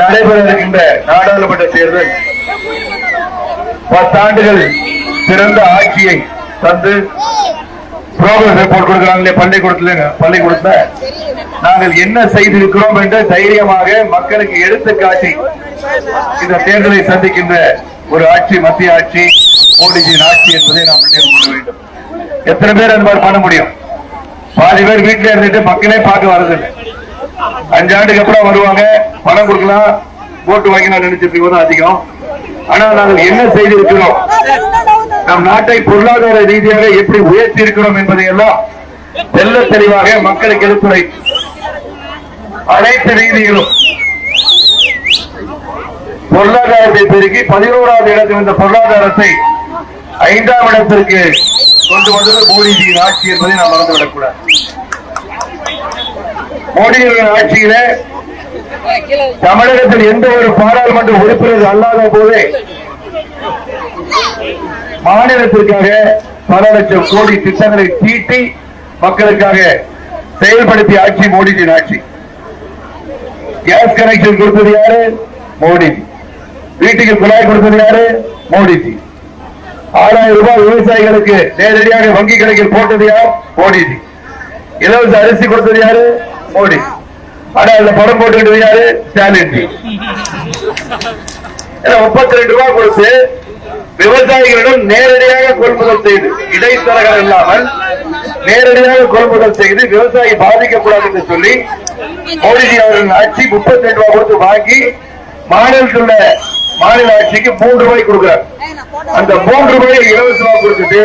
நடைபெற இருக்கின்ற நாடாளுமன்ற தேர்தல் பத்தாண்டுகள் சிறந்த ஆட்சியை தந்து ப்ரோக்ரஸ் ரிப்போர்ட் கொடுக்கிறாங்களே பள்ளிக்கூடத்துல பள்ளிக்கூடத்துல. நாங்கள் என்ன செய்திருக்கிறோம் என்று தைரியமாக மக்களுக்கு எடுத்துக்காட்டி இந்த தேர்தலை சந்திக்கின்ற ஒரு ஆட்சி மத்திய ஆட்சி மோடிஜியின் ஆட்சி என்பதை நாம் நினைவு கொள்ள வேண்டும். எத்தனை பேர் அந்த மாதிரி பண்ண முடியும்? பாதி பேர் வீட்டுல இருந்துட்டு மக்களே பார்க்க வரதில்லை அஞ்சாண்டுக்கு அப்புறம் வருவாங்க. பணம் கொடுக்கலாம். ஓட்டு வாங்கினா நினைச்சிட்டு அதிகம். ஆனா நாங்கள் என்ன செய்திருக்கிறோம்? நம் நாட்டை பொருளாதார ரீதியாக எப்படி உயர்த்தி இருக்கிறோம் என்பதை எல்லாம் தெல்ல தெளிவாக மக்களுக்கு எடுத்துரை. அனைத்து ரீதிகளும் பொருளாதாரத்தை பெருக்கி பதினோராவது இடத்தில் இந்த பொருளாதாரத்தை ஐந்தாம் இடத்திற்கு கொண்டு வந்தது மோடிஜியின் ஆட்சி என்பதை நாம் மறந்துவிடக்கூடாது. மோடியின் ஆட்சியில தமிழகத்தில் எந்த ஒரு பாராளுமன்ற உறுப்பினர் அல்லாத போதே மாநிலத்திற்காக பல லட்சம் கோடி திட்டங்களை தீட்டி மக்களுக்காக செயல்படுத்திய ஆட்சி மோடிஜியின் ஆட்சி. கேஸ் கனெக்ஷன் கொடுத்தது யாரு? மோடிஜி வீட்டுக்கு குழாய் கொடுத்தது யாரு? மோடிஜி ஆறாயிரம் ரூபாய் விவசாயிகளுக்கு நேரடியாக வங்கி கணக்கில் போட்டது யார்? மோடிஜி இலவச அரிசி கொடுத்தது யாரு? மோடி ஆனா அதுல படம் போட்டுக்கிட்டு யாரு ஸ்டாலின். முப்பத்தி ரெண்டு ரூபாய் கொடுத்து விவசாயிகளிடம் நேரடியாக கொள்முதல் செய்து இடைத்தரகர் இல்லாமல் நேரடியாக கொள்முதல் செய்து விவசாயி பாதிக்கக்கூடாது என்று சொல்லி மோடிஜி அவர்கள் ஆட்சி முப்பத்தி ரெண்டு ரூபாய் கொடுத்து வாங்கி மாநிலத்தில் உள்ள மாநில ஆட்சிக்கு மூன்று ரூபாய் கொடுக்கிறார். அந்த மூன்று ரூபாயை இலவசமா கொடுத்துட்டு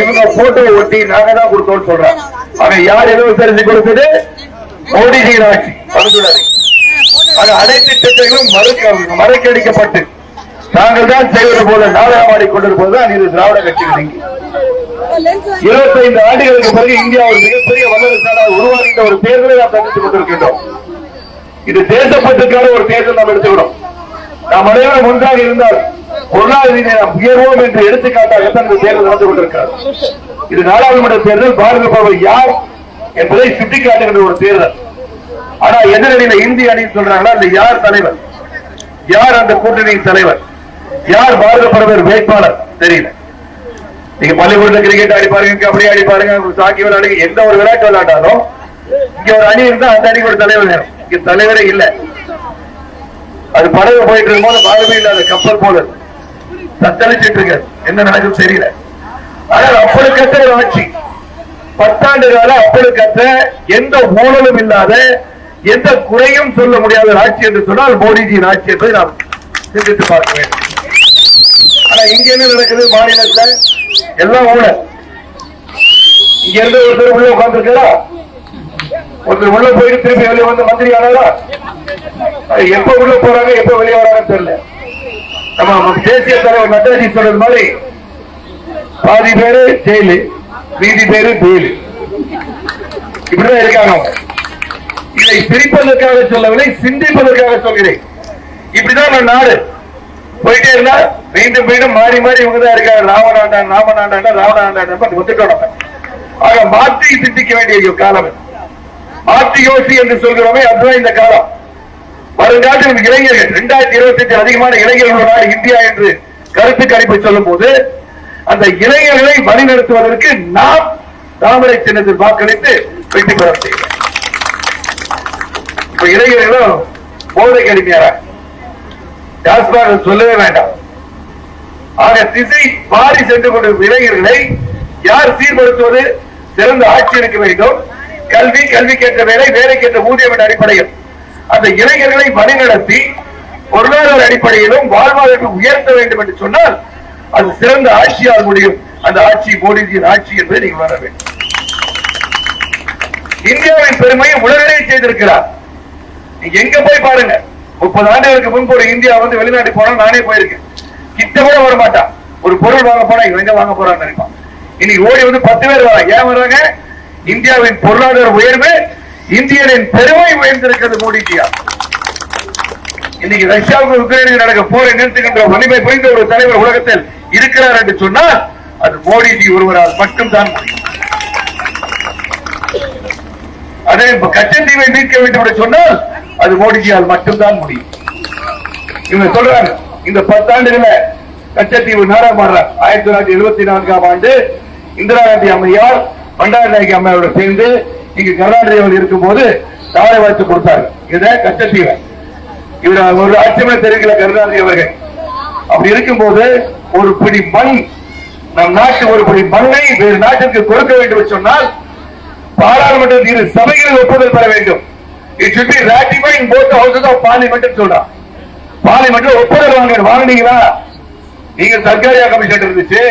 இவங்க போட்டோ ஒட்டி நாங்க தான் கொடுத்தோம்னு சொல்றாங்க. ஆக யார் இலவச அரிசி கொடுத்தது? மோடிஜியின் ஆட்சி மறந்துடாதீங்க அனைத்து திட்டங்களும் மறுக்க மறைக்கடிக்கப்பட்டு நாங்கள் தான் செய்வது போல நாடகமாடி கொண்டிருப்பதுதான் இது திராவிட கட்சிகள் இருபத்தி ஐந்து ஆண்டுகளுக்கு பிறகு இந்தியா ஒரு மிகப்பெரிய வல்லரசு நாடாக உருவாகின்ற ஒரு தேர்தலை நாம் சந்தித்துக் கொண்டிருக்கின்றோம். இது தேசப்பட்டுக்கான ஒரு தேர்தல் நாம் எடுத்துக்கிறோம் நாம் அனைவரும் ஒன்றாக இருந்தால் பொருளாதார நாம் உயர்வோம் என்று எடுத்துக்காட்டாகத்தான் இந்த தேர்தல் நடந்து கொண்டிருக்கிறார் இது நாடாளுமன்ற தேர்தல் பாரத பிரதமர் யார் என்பதை சுட்டிக்காட்டுகின்ற ஒரு தேர்தல். ஆனா எதிரணியில இந்திய அணி சொல்றாங்களா? அந்த யார் தலைவர்? யார் அந்த கூட்டணியின் தலைவர்? யார் பாரத பிரதமர் வேட்பாளர்? தெரியல. நீங்க பள்ளிக்கூடத்துல கிரிக்கெட் ஆடி பாருங்க கபடி ஆடி பாருங்க சாக்கி விளையாடுங்க எந்த ஒரு விளையாட்டு விளையாட்டாலும் இங்க ஒரு அணி இருந்தா அந்த அணிக்கு ஒரு தலைவர் வேணும். இங்க தலைவரே இல்ல. அது படகு போயிட்டு இருக்கும்போது பாரதமே இல்லாத கப்பல் போல தத்தளிச்சிட்டு இருக்க என்ன நடக்கும் தெரியல. ஆனால் அப்படி ஒரு ஆட்சி பத்தாண்டு கால அப்பழுக்கற்ற எந்த ஊழலும் இல்லாத எந்த குறையும் சொல்ல முடியாத ஆட்சி என்று சொன்னால் மோடிஜியின் ஆட்சி என்பதை நாம் சிந்தித்து பார்க்க வேண்டும். ஆனா இங்க என்ன நடக்குது மாநிலத்துல? எல்லாம் ஊழல். இங்க இருந்து ஒருத்தர் உள்ள உட்கார்ந்துருக்கா ஒருத்தர் உள்ள போயிட்டு திருப்பி வெளியே வந்து மந்திரி ஆனாரா? எப்ப உள்ள போறாங்க எப்ப வெளியே வராங்கன்னு தெரியல. நம்ம தேசிய தலைவர் நட்டாஜி சொல்றது மாதிரி பாதி பேரு ஜெயிலு. வீதி பேரு ஜெயிலு இப்படிதான் இருக்காங்க இதை சிரிப்பதற்காக சொல்லவில்லை சிந்திப்பதற்காக சொல்கிறேன். இப்படிதான் நான் நாடு போயிட்டே இருந்தா மீண்டும் மீண்டும் மாறி மாறி இவங்க தான் இருக்காங்க ராமநாண்டான் ராமநாண்டாண்டா ராவணாண்டாண்ட ஒத்துட்டோம் நம்ம. ஆக மாற்றி சிந்திக்க வேண்டிய காலம் மாற்றி யோசி என்று சொல்கிறோமே அதுதான் இந்த காலம். வருங்காலத்தில் இளைஞர்கள் இரண்டாயிரத்தி இருபத்தி எட்டு அதிகமான இளைஞர்களோட நாடு இந்தியா என்று கருத்து கணிப்பை சொல்லும் போது அந்த இளைஞர்களை வழிநடத்துவதற்கு நாம் தாமரை சின்னத்தில் வாக்களித்து வெற்றி பெற செய்வோம் இப்ப இளைஞர்களும் போதை அடிமையாரா? சொல்லவே வேண்டாம். ஆக திசை மாறி சென்று கொண்டிருக்கும் இளைஞர்களை யார் சீர்படுத்துவது? சிறந்த ஆட்சி இருக்க வேண்டும். கல்வி கல்வி கேட்ட வேலை வேலைக்கேற்ற ஊதியம் என்ற அடிப்படையில். அந்த இளைஞர்களை வழிநடத்தி பொருளாதார அடிப்படையிலும் வாழ்வாதாரத்தை உயர்த்த வேண்டும் என்று சொன்னால் அது சிறந்த ஆட்சியால் முடியும். அந்த ஆட்சி மோடிஜியின் ஆட்சி என்பதை நீங்கள் உணர வேண்டும். இந்தியாவின் பெருமையை உலகளே செய்திருக்கிறார். நீங்க எங்க போய் பாருங்க. முப்பது ஆண்டுகளுக்கு முன்பு ஒரு இந்தியா வந்து வெளிநாட்டு போனா நானே போயிருக்கேன். கிட்ட கூட வர மாட்டான் ஒரு பொருள் வாங்க போனா இவன் எங்க வாங்க போறான்னு நினைப்பான். இன்னைக்கு ஓடி வந்து பத்து பேர் வராங்க. ஏன் வர்றாங்க இந்தியாவின் பொருளாதார உயர்வு இந்தியனின் பெருமை உயர்ந்திருக்கிறது மோடிஜியா இன்னைக்கு ரஷ்யாவுக்கு உக்ரைனுக்கு நடக்க போரை நிறுத்துகின்ற வலிமை புரிந்த ஒரு தலைவர் உலகத்தில் இருக்கிறார் என்று சொன்னால் அது மோடிஜி ஒருவரால் மட்டும்தான் முடியும். அதே இப்ப கச்சத்தீவை மீட்க வேண்டும் என்று சொன்னால் அது மோடிஜியால் மட்டும்தான் முடியும். இவங்க சொல்றாங்க இந்த பத்தாண்டுகள கச்சத்தீவு நாடகமாடுறார் ஆயிரத்தி தொள்ளாயிரத்தி எழுபத்தி நான்காம் ஆண்டு இந்திரா காந்தி அம்மையார் பண்டார நாயகி அம்மையோட சேர்ந்து இங்கு கருணாநிதி இருக்கும் போது தாரை வாழ்த்து கொடுத்தாரு இத கச்சத்தீவை இவர் ஒரு ஆட்சியமே தெரிவிக்கல கருணாநிதி அவர்கள். அப்படி இருக்கும்போது ஒரு பிடி மண் நம் நாட்டு ஒரு பிடி மண்ணை வேறு நாட்டிற்கு கொடுக்க வேண்டும் சொன்னால் பாராளுமன்றத்தில் இரு சபைகளில் ஒப்புதல் பெற வேண்டும். It should be ratify in both houses of parliament சொல்றான் பார்லிமெண்ட்ல ஒப்புதல் வாங்க வாங்கினீங்களா? நீங்க சர்க்காரியா கமிஷன் இருந்துச்சு.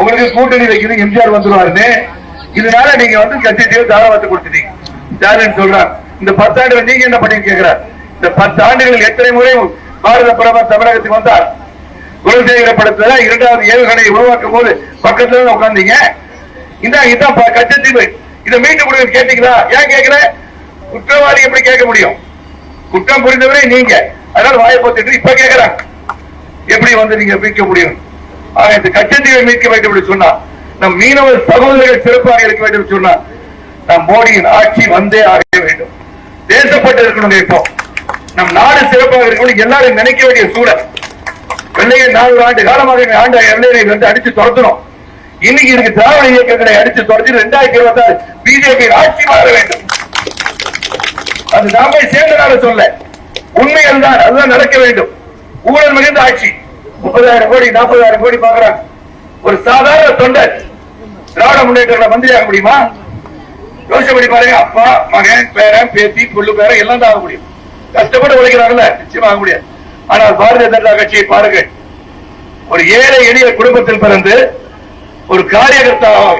உங்களுக்கு கூட்டணி வைக்கிறது எம்ஜிஆர் வந்துருவாருன்னு. இதனால நீங்க வந்து கட்சி தாராளத்தை கொடுத்துட்டீங்க. ஸ்டாலின் சொல்றார் இந்த பத்தாண்டுகள் நீங்க என்ன பண்ணி கேட்கிறார் இந்த பத்து ஆண்டுகள் எத்தனை முறை பாரத பிரதமர் தமிழகத்துக்கு வந்தார்? குலசேகர படத்துல இரண்டாவது ஏவுகணை உருவாக்கும் போது பக்கத்துல உட்கார்ந்தீங்க. இந்த இதான் ப- கச்சத்தீவு. இதை மீண்டும் கொடுங்க கேட்டீங்களா? ஏன் கேட்கல? குற்றவாளி எப்படி கேட்க முடியும்? குற்றம் புரிந்தவரே நீங்க. அதனால வாயை போத்துட்டு இப்ப கேட்கிறாங்க எப்படி வந்து நீங்க மீட்க முடியும்? ஆக இந்த கச்சத்தீவை மீட்க வேண்டும் என்று சொன்னா நம் மீனவ சகோதரர்கள் சிறப்பாக இருக்க வேண்டும் சொன்னா நம் மோடியின் ஆட்சி வந்தே ஆக வேண்டும். தேசப்பட்டு இருக்கணும் இப்போ. நம் நாடு சிறப்பாக இருக்கணும் எல்லாரும் நினைக்க வேண்டிய சூழல். எல்லையை நாலு ஆண்டு காலமாக ஆண்டு எல்லையை வந்து அடிச்சு துரத்தணும் இன்னைக்கு இதுக்கு திராவிட இயக்கங்களை அடிச்சு துரத்தி ரெண்டாயிரத்தி இருபத்தி ஆறு பிஜேபி ஆட்சி மாற வேண்டும். அது நாம சேர்ந்தனால சொல்ல உண்மைகள் தான் அதுதான் நடக்க வேண்டும். ஊழல் மிகுந்த ஆட்சி. முப்பதாயிரம் கோடி நாற்பதாயிரம் கோடி பாக்குறாங்க ஒரு சாதாரண தொண்டர் திராவிட முன்னேற்ற மந்திரியாக முடியுமா? யோசிச்சபடி பாருங்க அப்பா மகன் பேரன் பேத்தி புள்ளு பேரன் எல்லாம் தான் ஆக முடியும். கஷ்டப்பட்டு உழைக்கிறாங்கல்ல நிச்சயமாக முடியாது. ஆனால் பாரதிய ஜனதா கட்சியை பாருங்கள். ஒரு ஏழை எளிய குடும்பத்தில் பிறந்து ஒரு காரியகர்த்தாவாக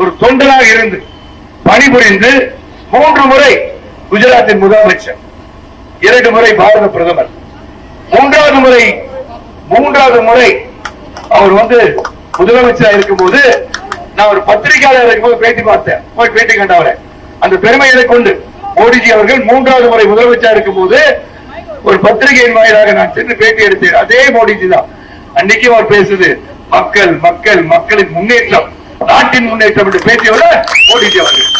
ஒரு தொண்டனாக இருந்து பணிபுரிந்து மூன்று முறை குஜராத்தின் முதலமைச்சர் இரண்டு முறை பாரத பிரதமர் மூன்றாவது முறை மூன்றாவது முறை அவர் வந்து முதலமைச்சராக இருக்கும்போது நான் ஒரு பத்திரிகையாளர் இருக்கும்போது பேட்டி பார்த்தேன். போய் பேட்டி கண்டவரை. அந்த பெருமையை கொண்டு மோடிஜி அவர்கள் மூன்றாவது முறை முதலமைச்சராக இருக்கும்போது ஒரு பத்திரிகையின் வாயிலாக நான் சென்று பேட்டி எடுத்தேன். அதே மோடிஜி தான். அன்னைக்கு அவர் பேசுது மக்கள் மக்கள் மக்களின் முன்னேற்றம் நாட்டின் முன்னேற்றம் என்று பேசியவர் ஓடிட்டு அவர்கள்